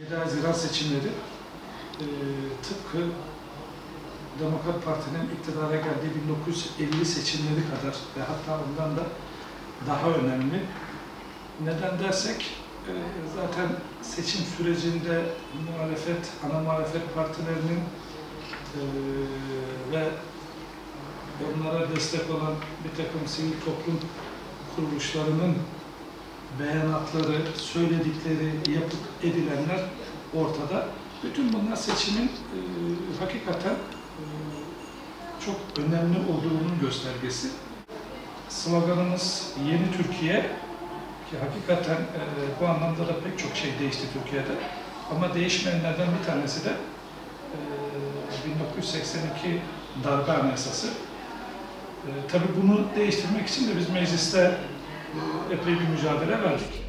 7 Haziran seçimleri e, tıpkı Demokrat Parti'nin iktidara geldiği 1950 seçimleri kadar ve hatta ondan da daha önemli. Neden dersek e, zaten seçim sürecinde muhalefet, ana muhalefet partilerinin e, ve onlara destek olan bir takım sivil toplum kuruluşlarının beyanatları, söyledikleri, yapıp edilenler ortada. Bütün bunlar seçimin e, hakikaten e, çok önemli olduğunun göstergesi. Sloganımız Yeni Türkiye ki hakikaten e, bu anlamda da pek çok şey değişti Türkiye'de. Ama değişmeyenlerden bir tanesi de e, 1982 darbe anayasası. E, tabii bunu değiştirmek için de biz mecliste epey bir mücadele verdik.